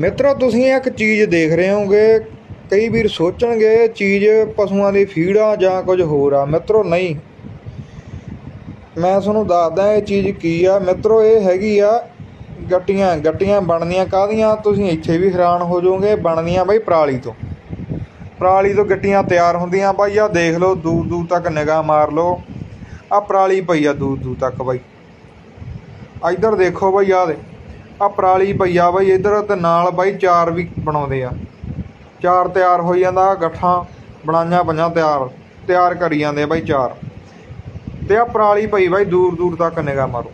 ਮਿੱਤਰੋ, ਤੁਸੀਂ ਇੱਕ ਚੀਜ਼ ਦੇਖ ਰਹੇ ਹੋਗੇ ਕਈ ਵੀਰ ਸੋਚਣਗੇ ਇਹ ਚੀਜ਼ ਪਸ਼ੂਆਂ ਦੀ ਫੀਡ ਆ ਜਾਂ ਕੁਝ ਹੋਰ ਆ। ਮਿੱਤਰੋ, ਨਹੀਂ। ਮੈਂ ਤੁਹਾਨੂੰ ਦੱਸਦਾ ਇਹ ਚੀਜ਼ ਕੀ ਆ। ਮਿੱਤਰੋ, ਇਹ ਹੈਗੀ ਆ ਗੱਟੀਆਂ ਗੱਟੀਆਂ ਬਣਦੀਆਂ ਕਾਹਦੀਆਂ? ਤੁਸੀਂ ਇੱਥੇ ਵੀ ਹੈਰਾਨ ਹੋ ਜਾਓਗੇ ਬਣਦੀਆਂ ਬਾਈ ਪਰਾਲੀ ਤੋਂ। ਪਰਾਲੀ ਤੋਂ ਗੱਟੀਆਂ ਤਿਆਰ ਹੁੰਦੀਆਂ ਬਾਈ ਆ ਦੇਖ ਲਓ, ਦੂਰ ਦੂਰ ਤੱਕ ਨਿਗਾਹ ਮਾਰ ਲਓ। ਆ ਪਰਾਲੀ ਪਈ ਆ ਦੂਰ ਦੂਰ ਤੱਕ ਬਾਈ। ਇੱਧਰ ਦੇਖੋ ਬਾਈ ਆ ਦੇ। ਆ ਪਰਾਲੀ ਪਈ ਆ ਬਾਈ, ਇੱਧਰ ਤੇ ਨਾਲ ਬਾਈ ਚਾਰ ਵੀ ਬਣਾਉਂਦੇ ਆ। ਚਾਰ ਤਿਆਰ ਹੋਈ ਜਾਂਦਾ, ਗੱਠਾਂ ਬਣਾਈਆਂ ਪਈਆਂ ਤਿਆਰ ਤਿਆਰ ਕਰੀ ਜਾਂਦੇ ਆ ਬਾਈ ਚਾਰ। ਤੇ ਆ ਪਰਾਲੀ ਪਈ ਬਾਈ, ਦੂਰ ਦੂਰ ਤੱਕ ਨਿਗਾਹ ਮਾਰੋ।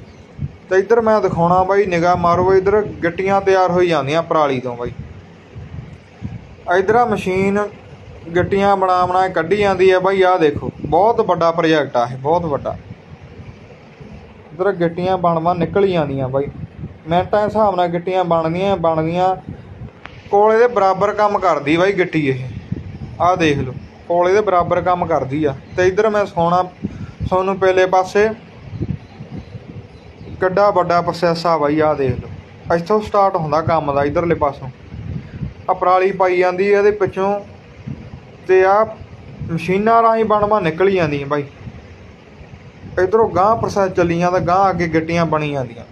ਤੇ ਇੱਧਰ ਮੈਂ ਦਿਖਾਉਣਾ ਬਾਈ, ਨਿਗਾਹ ਮਾਰੋ, ਇੱਧਰ ਗੱਟੀਆਂ ਤਿਆਰ ਹੋਈ ਜਾਂਦੀਆਂ ਪਰਾਲੀ ਤੋਂ ਬਾਈ। ਇੱਧਰ ਆ ਮਸ਼ੀਨ ਗੱਟੀਆਂ ਬਣਾ ਬਣਾ ਕੱਢੀ ਜਾਂਦੀ ਹੈ ਬਾਈ, ਆਹ ਦੇਖੋ, ਬਹੁਤ ਵੱਡਾ ਪ੍ਰੋਜੈਕਟ ਆ ਇਹ, ਬਹੁਤ ਵੱਡਾ। ਇੱਧਰ ਗੱਟੀਆਂ ਬਣ ਬਣ ਨਿਕਲ ਹੀ ਜਾਂਦੀਆਂ ਬਾਈ। ਮਿੰਟਾਂ ਦੇ ਹਿਸਾਬ ਨਾਲ ਗਿੱਟੀਆਂ ਬਣਦੀਆਂ ਬਣਦੀਆਂ ਕੋਲੇ ਦੇ ਬਰਾਬਰ ਕੰਮ ਕਰਦੀ ਬਾਈ ਗਿੱਟੀ ਇਹ। ਆਹ ਦੇਖ ਲਓ, ਕੋਲੇ ਦੇ ਬਰਾਬਰ ਕੰਮ ਕਰਦੀ ਆ। ਤੇ ਇੱਧਰ ਮੈਂ ਸੋਣਾ, ਸੋਨੂੰ ਪਹਿਲੇ ਪਾਸੇ। ਕਿੱਡਾ ਵੱਡਾ ਪ੍ਰੋਸੈਸ ਆ ਬਾਈ, ਆਹ ਦੇਖ ਲਓ। ਇੱਥੋਂ ਸਟਾਰਟ ਹੁੰਦਾ ਕੰਮ ਦਾ, ਇੱਧਰਲੇ ਪਾਸੋਂ। ਆ ਪਰਾਲੀ ਪਾਈ ਜਾਂਦੀ ਇਹਦੇ ਪਿੱਛੋਂ। ਤੇ ਆ ਮਸ਼ੀਨਾਂ ਰਾਹੀਂ ਬਣਵਾ ਨਿਕਲ ਹੀ ਜਾਂਦੀਆਂ ਬਾਈ। ਇਧਰੋਂ ਗਾਂ ਪ੍ਰੋਸੈਸ ਚੱਲੀ ਜਾਂਦਾ ਗਾਂ ਅੱਗੇ ਗੱਟੀਆਂ ਬਣੀ ਜਾਂਦੀਆਂ।